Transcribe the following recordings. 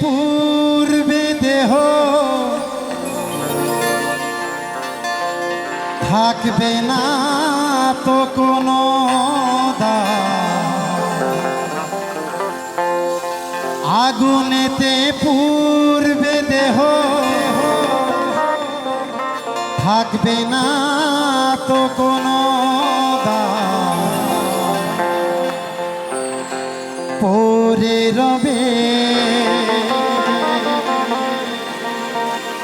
পূর্বে দেহ থাকবে না তো কোনো। আগুনেতে পূর্বে দেহ থাকবে না তো কোনো। পরে রবে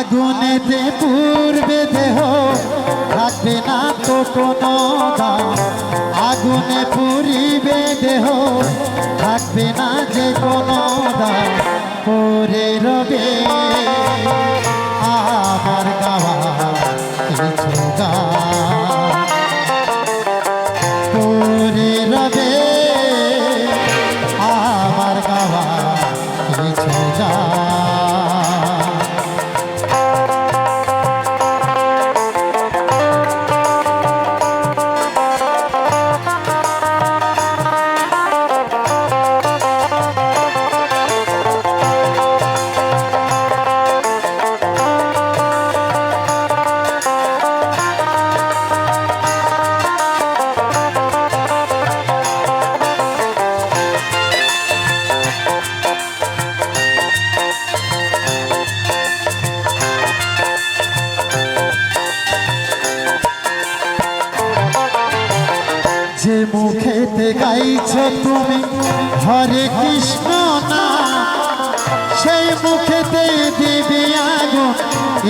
আগুনেতে পূর্বে দেহ। থাকবে না তো কোনো দাম। আগুনে পুরিবে দেহ। থাকবে না যে কোনো দাম। পরে রবে। তুমি হরে কৃষ্ণ না, সেই মুখেতে দিবি আগুন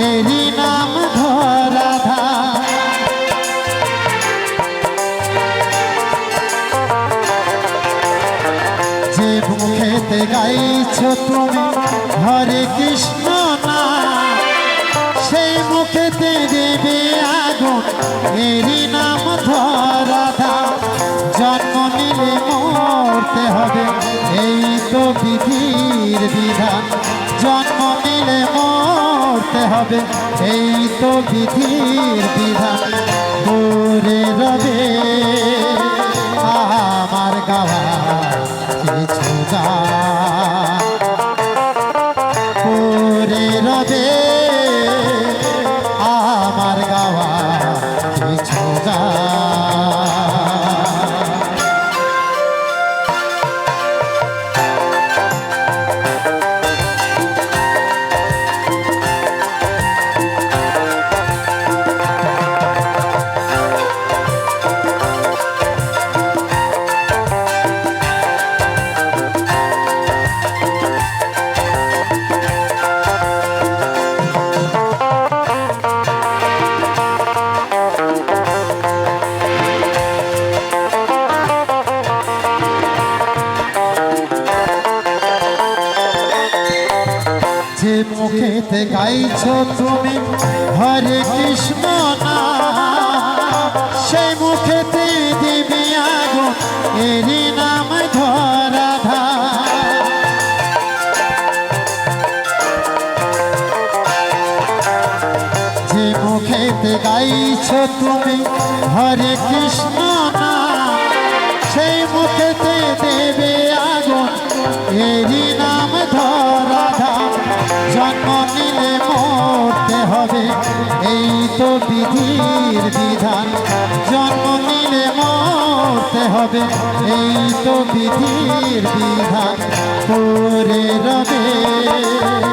এরি নাম ধরাধা। যে মুখেতে গাইছ তুমি হরে কৃষ্ণ না, সেই মুখেতে দেবে আগুন, এরই নাম জন্ম নিলে মরতে হবে। এই তো বিধির বিধান। করে রবে, আমার গাওয়া কিছু গা করে রবে মুখেতে গাইছ তুমি, হরে কৃষ্ণ না। সেই মুখেতে দিবি আগুন এরি নাম ধরাধা। যে মুখেতে গাইছ তুমি, হরে কৃষ্ণ না। সেই মুখেতে দেবে আগুন এরি নাম ধরাধা। জন্ম নিলে মরতে হবে, এই তো বিধির বিধান। জন্ম নিলে মরতে হবে, এই তো বিধির বিধান। করে রবে।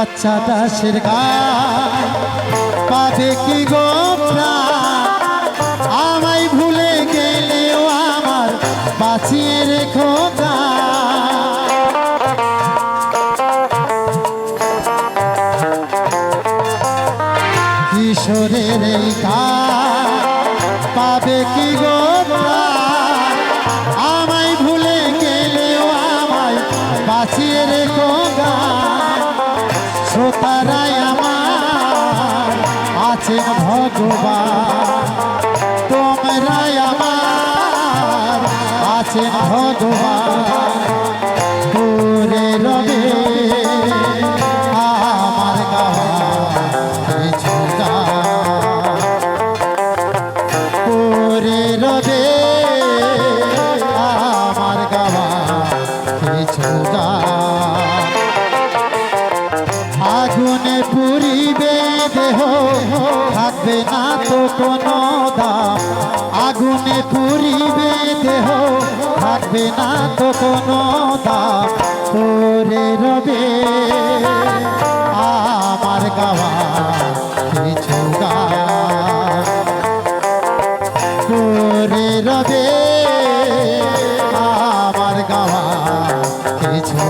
বাচ্চা দাসের গান পাবে কি গো? আমায় ভুলে গেলেও আমার বাঁচিয়ে রেখো। কিশোরের এই পাবে কি গো? আমায় ভুলে গেলেও আমায় বাঁচিয়ে রেখো গান ভগবান তোমরাই আমার আছেন ভগবান। করে রবে, আমার গাওয়া রবে, আমার গাওয়া কিছু আগুনে পুরিবে দেহ থাকবে না তো কোনো দাম? আগুনে পুরিবে দেহ, থাকবে না তো কোনো দাম? পরে রবে, আমার গাওয়া কিছু গান। পরে রবে, আমার গাওয়া কিছু